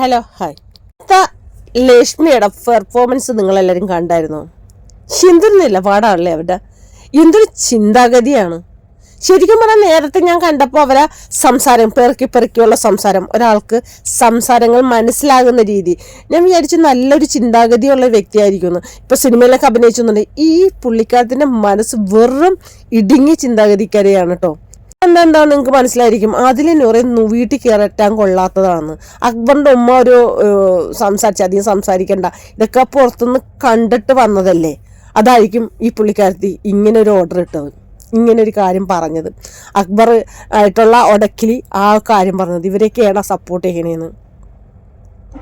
Hello hi ലക്ഷ്മിയുടെ performance നിങ്ങളെല്ലാവരും കണ്ടായിരുന്നോ? എന്തൊരു നിലപാടാണല്ലേ അവരുടെ? എന്തൊരു ചിന്താഗതിയാണ്. ശരിക്കും പറഞ്ഞാൽ നേരത്തെ ഞാൻ കണ്ടപ്പോൾ അവരെ സംസാരം പെറുക്കി പെറുക്കിയുള്ള സംസാരം ഒരാൾക്ക് സംസാരങ്ങൾ മനസ്സിലാകുന്ന രീതി. ഞാൻ വിചാരിച്ചു നല്ലൊരു ചിന്താഗതിയുള്ള വ്യക്തിയായിരിക്കുന്നു ഇപ്പോൾ സിനിമയിലൊക്കെ അഭിനയിച്ചു ഈ പുള്ളിക്കാരത്തിന്റെ മനസ്സ് വെറും ഇടുങ്ങിയ ചിന്താഗതിക്കാരെയാണ് കേട്ടോ. എന്താ നിങ്ങൾക്ക് മനസ്സിലായിരിക്കും? അതിലെ പറയുന്നു വീട്ടിൽ കയററ്റാൻ കൊള്ളാത്തതാണ്. അക്ബറിന്റെ ഉമ്മ ഒരു സംസാരിച്ച് അധികം സംസാരിക്കണ്ട. ഇതൊക്കെ പുറത്തുനിന്ന് കണ്ടിട്ട് വന്നതല്ലേ? അതായിരിക്കും ഈ പുള്ളിക്കാരത്തി ഇങ്ങനെ ഒരു ഓർഡർ ഇട്ടത്. ഇങ്ങനെ ഒരു കാര്യം പറഞ്ഞത്. അക്ബർ ആയിട്ടുള്ള ഒടക്കിലി ആ കാര്യം പറഞ്ഞത്. ഇവരെയൊക്കെയാണ് സപ്പോർട്ട് ചെയ്യണേന്ന്.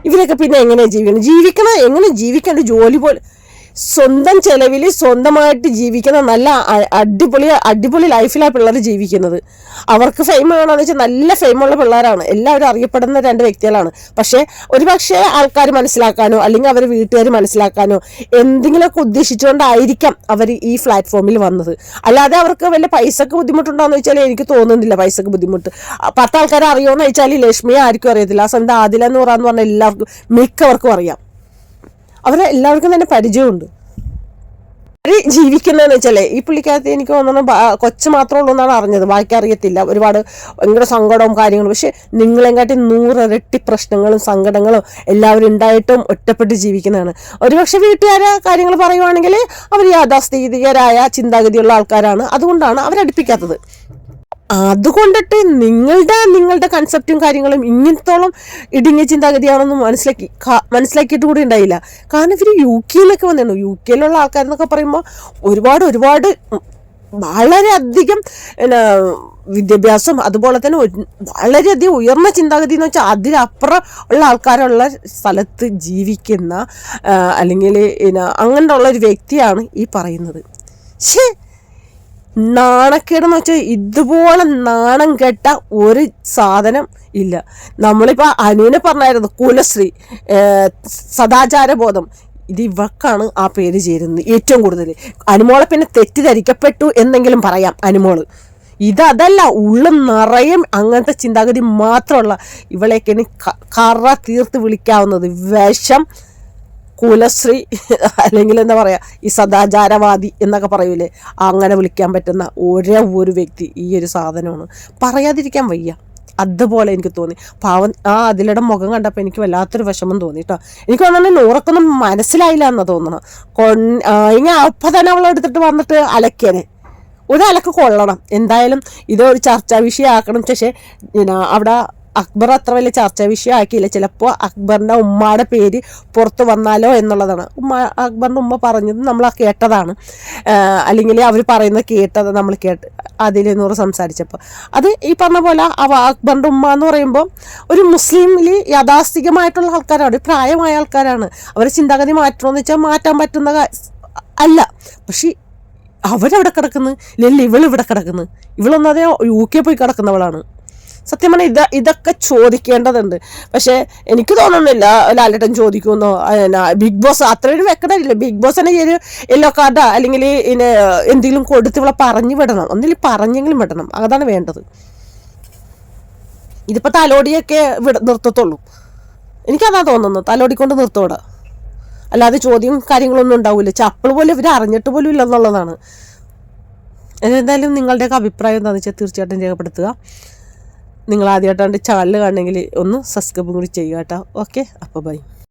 ഇവരൊക്കെ പിന്നെ എങ്ങനെ ജീവിക്കണം? ജീവിക്കണം എങ്ങനെ ജീവിക്കേണ്ട ജോലി പോലെ സ്വന്തം ചെലവിൽ സ്വന്തമായിട്ട് ജീവിക്കുന്ന നല്ല അടിപൊളി അടിപൊളി ലൈഫിലാണ് പിള്ളേർ ജീവിക്കുന്നത്. അവർക്ക് ഫെയിം വേണമെന്ന് വെച്ചാൽ നല്ല ഫെയിമുള്ള പിള്ളേരാണ്. എല്ലാവരും അറിയപ്പെടുന്ന രണ്ട് വ്യക്തികളാണ്. പക്ഷേ ഒരുപക്ഷെ ആൾക്കാർ മനസ്സിലാക്കാനോ അല്ലെങ്കിൽ അവരെ വീട്ടുകാർ മനസ്സിലാക്കാനോ എന്തെങ്കിലുമൊക്കെ ഉദ്ദേശിച്ചുകൊണ്ടായിരിക്കാം അവർ ഈ പ്ലാറ്റ്ഫോമിൽ വന്നത്. അല്ലാതെ അവർക്ക് വല്ല പൈസക്ക് ബുദ്ധിമുട്ടുണ്ടോയെന്ന് വെച്ചാൽ എനിക്ക് തോന്നുന്നില്ല പൈസക്ക് ബുദ്ധിമുട്ട്. പത്ത് ആൾക്കാരെ അറിയുമെന്ന് വെച്ചാൽ ലക്ഷ്മിയെ ആർക്കും അറിയത്തില്ല. ആ സമയത്ത് ആദില എന്ന് പറഞ്ഞാൽ എല്ലാവർക്കും മിക്കവർക്കും അറിയാം. അവരെ എല്ലാവർക്കും തന്നെ പരിചയമുണ്ട്. അവർ ജീവിക്കുന്നതെന്ന് വെച്ചാലേ ഈ പുള്ളിക്കകത്ത് എനിക്ക് തോന്നുന്നു കൊച്ചു മാത്രമേ ഉള്ളൂ എന്നാണ് അറിഞ്ഞത്. ബാക്കി അറിയത്തില്ല. ഒരുപാട് ഭയങ്കര സങ്കടവും കാര്യങ്ങളും. പക്ഷെ നിങ്ങളെങ്കാട്ടി നൂറിരട്ടി പ്രശ്നങ്ങളും സങ്കടങ്ങളും എല്ലാവരും ഉണ്ടായിട്ടും ഒറ്റപ്പെട്ട് ജീവിക്കുന്നതാണ്. ഒരുപക്ഷെ വീട്ടുകാരെ കാര്യങ്ങൾ പറയുവാണെങ്കിൽ അവർ യാഥാസ്ഥിതികരായ ചിന്താഗതിയുള്ള ആൾക്കാരാണ്. അതുകൊണ്ടാണ് അവരടുപ്പിക്കാത്തത്. അതുകൊണ്ടിട്ട് നിങ്ങളുടെ നിങ്ങളുടെ കൺസെപ്റ്റും കാര്യങ്ങളും ഇങ്ങനത്തോളം ഇടുങ്ങിയ ചിന്താഗതിയാണെന്ന് മനസ്സിലാക്കി മനസ്സിലാക്കിയിട്ട് കൂടി ഉണ്ടായില്ല. കാരണം ഇവർ യു കെയിലൊക്കെ വന്നിരുന്നു. യു കെയിലുള്ള ആൾക്കാരെന്നൊക്കെ പറയുമ്പോൾ ഒരുപാട് ഒരുപാട് വളരെ വളരെയധികം പിന്നെ വിദ്യാഭ്യാസം അതുപോലെ തന്നെ വളരെയധികം ഉയർന്ന ചിന്താഗതി എന്ന് വെച്ചാൽ അതിലപ്പുറം ഉള്ള ആൾക്കാരുള്ള സ്ഥലത്ത് ജീവിക്കുന്ന അല്ലെങ്കിൽ അങ്ങനെയുള്ള ഒരു വ്യക്തിയാണ് ഈ പറയുന്നത്. ശേ നാണക്കേടെന്ന് വെച്ചാൽ ഇതുപോലെ നാണം കെട്ട ഒരു സാധനം ഇല്ല. നമ്മളിപ്പോൾ അനുവിനെ പറഞ്ഞായിരുന്നു കുലശ്രീ സദാചാര സദാചാരബോധം ഇത് ഇവക്കാണ് ആ പേര് ചേരുന്നത് ഏറ്റവും കൂടുതൽ അനുമോളെ പിന്നെ തെറ്റിദ്ധരിക്കപ്പെട്ടു എന്നെങ്കിലും പറയാം അനുമോൾ. ഇതല്ല ഉള്ളും നിറയും അങ്ങനത്തെ ചിന്താഗതി മാത്രമുള്ള ഇവളെയൊക്കെയാണ് കറ തീർത്ത് വിളിക്കാവുന്നത്. വിഷം കുലശ്രീ അല്ലെങ്കിൽ എന്താ പറയുക ഈ സദാചാരവാദി എന്നൊക്കെ പറയൂലേ അങ്ങനെ വിളിക്കാൻ പറ്റുന്ന ഒരേ ഒരു വ്യക്തി ഈ ഒരു സാധനമാണ്. പറയാതിരിക്കാൻ വയ്യ. അതുപോലെ എനിക്ക് തോന്നി. പാവം ആ അതിലടെ മുഖം കണ്ടപ്പോൾ എനിക്ക് വല്ലാത്തൊരു വിഷമം തോന്നി കേട്ടോ എനിക്ക് വന്നിട്ട് നൂറക്കൊന്നും മനസ്സിലായില്ല എന്നാ തോന്നണം. കൊൺ ഇങ്ങനെ അപ്പം തന്നെ അവളെ എടുത്തിട്ട് വന്നിട്ട് അലക്കിയനെ ഒരു അലക്ക് കൊള്ളണം. എന്തായാലും ഇത് ഒരു ചർച്ചാ വിഷയമാക്കണം. പക്ഷേ അവിടെ അക്ബർ അത്ര വലിയ ചർച്ചാ വിഷയമാക്കിയില്ല ചിലപ്പോൾ അക്ബറിന്റെ ഉമ്മയുടെ പേര് പുറത്ത് വന്നാലോ എന്നുള്ളതാണ്. ഉമ്മ അക്ബറിന്റെ ഉമ്മ പറഞ്ഞത് നമ്മൾ കേട്ടതാണ്. അല്ലെങ്കിൽ അവർ പറയുന്നത് കേട്ടത് നമ്മൾ കേട്ട് അതിലെന്നൂറ് സംസാരിച്ചപ്പോൾ. അത് ഈ പറഞ്ഞ പോലെ അവ അക്ബറിന്റെ ഉമ്മ എന്ന് പറയുമ്പോൾ ഒരു മുസ്ലിമിൽ യാഥാസ്ഥികമായിട്ടുള്ള ആൾക്കാരാണ് ഒരു പ്രായമായ ആൾക്കാരാണ്. അവരെ ചിന്താഗതി മാറ്റണമെന്ന് വെച്ചാൽ മാറ്റാൻ പറ്റുന്ന അല്ല. പക്ഷേ അവരവിടെ കിടക്കുന്നു ഇല്ലെങ്കിൽ ഇവൾ ഇവിടെ കിടക്കുന്നു. ഇവളൊന്നാതെ യു കെ പോയി കിടക്കുന്നവളാണ്. സത്യം പറഞ്ഞാൽ ഇത് ഇതൊക്കെ ചോദിക്കേണ്ടതുണ്ട്. പക്ഷേ എനിക്ക് തോന്നുന്നില്ല ലാലേട്ടൻ ചോദിക്കുമെന്നോ ബിഗ് ബോസ് അത്രയും വെക്കണില്ല ബിഗ് ബോസ് തന്നെ ഒരു യെല്ലോ കാർഡാ അല്ലെങ്കിൽ ഇതിനെ എന്തെങ്കിലും കൊടുത്ത് ഇവിടെ പറഞ്ഞു വിടണം. ഒന്നിൽ പറഞ്ഞെങ്കിലും വിടണം. അതാണ് വേണ്ടത്. ഇതിപ്പോൾ തലോടിയൊക്കെ വിട നിർത്തത്തുള്ളൂ. എനിക്കതാ തോന്നുന്നത്. തലോടിക്കൊണ്ട് നിർത്തോടാ. അല്ലാതെ ചോദ്യം കാര്യങ്ങളൊന്നും ഉണ്ടാവില്ല ചപ്പിൾ പോലും ഇവർ അറിഞ്ഞിട്ട് പോലും ഇല്ലെന്നുള്ളതാണ്. എന്തായാലും നിങ്ങളുടെയൊക്കെ അഭിപ്രായം എന്താണെന്ന് വെച്ചാൽ തീർച്ചയായിട്ടും രേഖപ്പെടുത്തുക. നിങ്ങൾ ആദ്യമായിട്ടാണ്ട് ചാനൽ കാണണമെങ്കിൽ ഒന്ന് സബ്സ്ക്രൈബും കൂടി ചെയ്യുക കേട്ടോ. ഓക്കെ അപ്പോൾ ബൈ